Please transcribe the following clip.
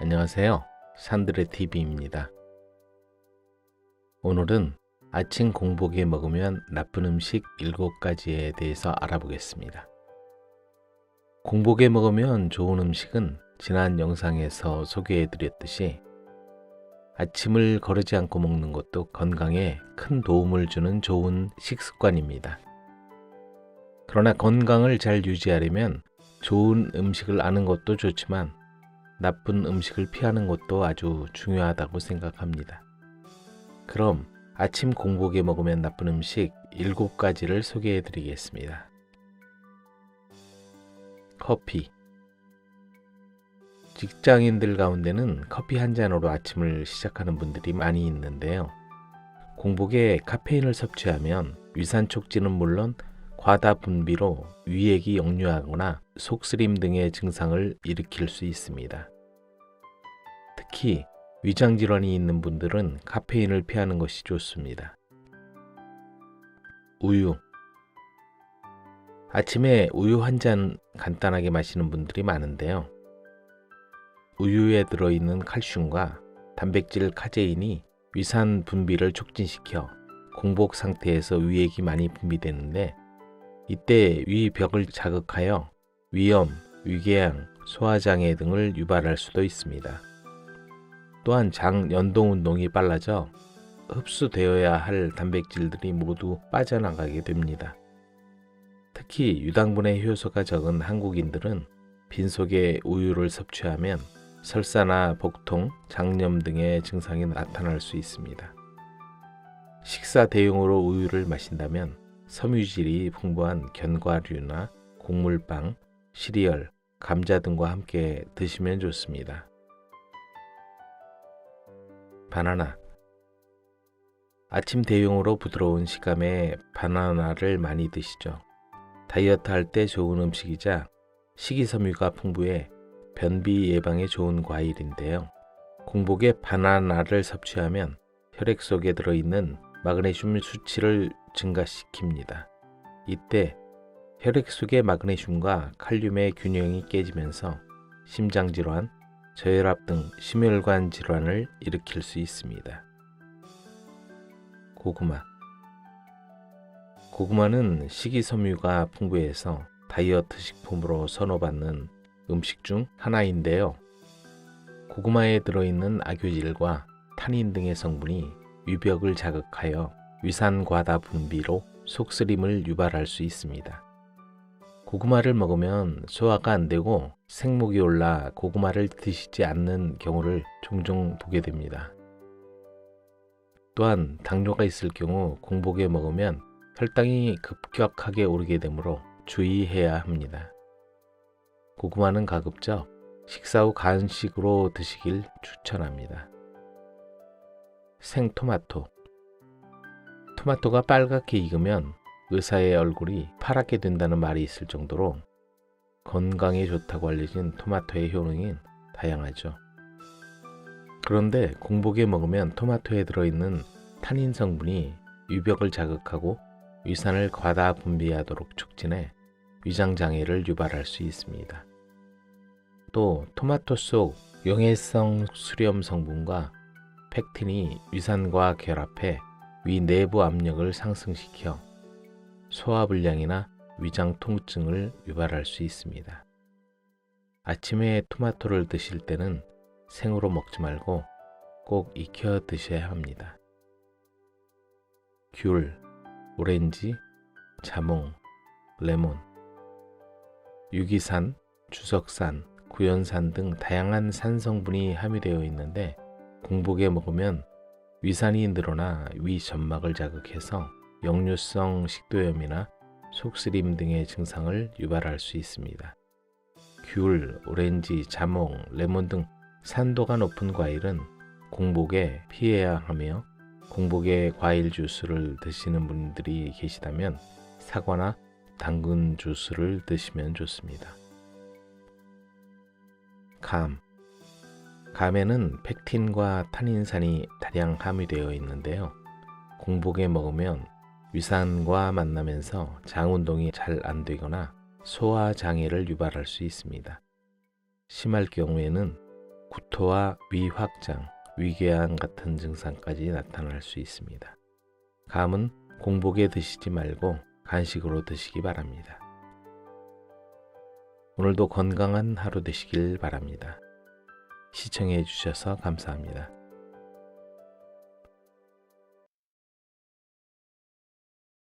안녕하세요. 산드레 TV입니다. 오늘은 아침 공복에 먹으면 나쁜 음식 7가지에 대해서 알아보겠습니다. 공복에 먹으면 좋은 음식은 지난 영상에서 소개해 드렸듯이 아침을 거르지 않고 먹는 것도 건강에 큰 도움을 주는 좋은 식습관입니다. 그러나 건강을 잘 유지하려면 좋은 음식을 아는 것도 좋지만 나쁜 음식을 피하는 것도 아주 중요하다고 생각합니다. 그럼 아침 공복에 먹으면 나쁜 음식 7가지를 소개해 드리겠습니다. 커피. 직장인들 가운데는 커피 한 잔으로 아침을 시작하는 분들이 많이 있는데요. 공복에 카페인을 섭취하면 위산 촉진은 물론 과다 분비로 위액이 역류하거나 속쓰림 등의 증상을 일으킬 수 있습니다. 특히 위장 질환이 있는 분들은 카페인을 피하는 것이 좋습니다. 우유. 아침에 우유 한 잔 간단하게 마시는 분들이 많은데요. 우유에 들어있는 칼슘과 단백질 카제인이 위산 분비를 촉진시켜 공복 상태에서 위액이 많이 분비되는데 이때 위 벽을 자극하여 위염, 위궤양, 소화장애 등을 유발할 수도 있습니다. 또한 장 연동 운동이 빨라져 흡수되어야 할 단백질들이 모두 빠져나가게 됩니다. 특히 유당분의 효소가 적은 한국인들은 빈속에 우유를 섭취하면 설사나 복통, 장염 등의 증상이 나타날 수 있습니다. 식사 대용으로 우유를 마신다면 섬유질이 풍부한 견과류나 곡물빵, 시리얼, 감자 등과 함께 드시면 좋습니다. 바나나 아침 대용으로 부드러운 식감의 바나나를 많이 드시죠. 다이어트 할 때 좋은 음식이자 식이섬유가 풍부해 변비 예방에 좋은 과일인데요. 공복에 바나나를 섭취하면 혈액 속에 들어있는 마그네슘 수치를 증가시킵니다. 이때 혈액 속의 마그네슘과 칼륨의 균형이 깨지면서 심장 질환, 저혈압 등 심혈관 질환을 일으킬 수 있습니다. 고구마 고구마는 식이섬유가 풍부해서 다이어트 식품으로 선호받는 음식 중 하나인데요. 고구마에 들어있는 악유질과 타닌 등의 성분이 위벽을 자극하여 위산 과다 분비로 속쓰림을 유발할 수 있습니다. 고구마를 먹으면 소화가 안 되고 생목이 올라 고구마를 드시지 않는 경우를 종종 보게 됩니다. 또한 당뇨가 있을 경우 공복에 먹으면 혈당이 급격하게 오르게 되므로 주의해야 합니다. 고구마는 가급적 식사 후 간식으로 드시길 추천합니다. 생토마토 토마토가 빨갛게 익으면 의사의 얼굴이 파랗게 된다는 말이 있을 정도로 건강에 좋다고 알려진 토마토의 효능은 다양하죠. 그런데 공복에 먹으면 토마토에 들어있는 타닌 성분이 위벽을 자극하고 위산을 과다 분비하도록 촉진해 위장 장애를 유발할 수 있습니다. 또 토마토 속 용해성 수렴 성분과 팩틴이 위산과 결합해 위 내부 압력을 상승시켜 소화불량이나 위장 통증을 유발할 수 있습니다. 아침에 토마토를 드실 때는 생으로 먹지 말고 꼭 익혀 드셔야 합니다. 귤, 오렌지, 자몽, 레몬, 유기산, 주석산, 구연산 등 다양한 산 성분이 함유되어 있는데 공복에 먹으면 위산이 늘어나 위 점막을 자극해서 역류성 식도염이나 속쓰림 등의 증상을 유발할 수 있습니다. 귤, 오렌지, 자몽, 레몬 등 산도가 높은 과일은 공복에 피해야 하며 공복에 과일 주스를 드시는 분들이 계시다면 사과나 당근 주스를 드시면 좋습니다. 감 감에는 펙틴과 타닌산이 다량 함유되어 있는데요. 공복에 먹으면 위산과 만나면서 장 운동이 잘 안 되거나 소화 장애를 유발할 수 있습니다. 심할 경우에는 구토와 위 확장, 위궤양 같은 증상까지 나타날 수 있습니다. 감은 공복에 드시지 말고 간식으로 드시기 바랍니다. 오늘도 건강한 하루 되시길 바랍니다. 시청해 주셔서 감사합니다.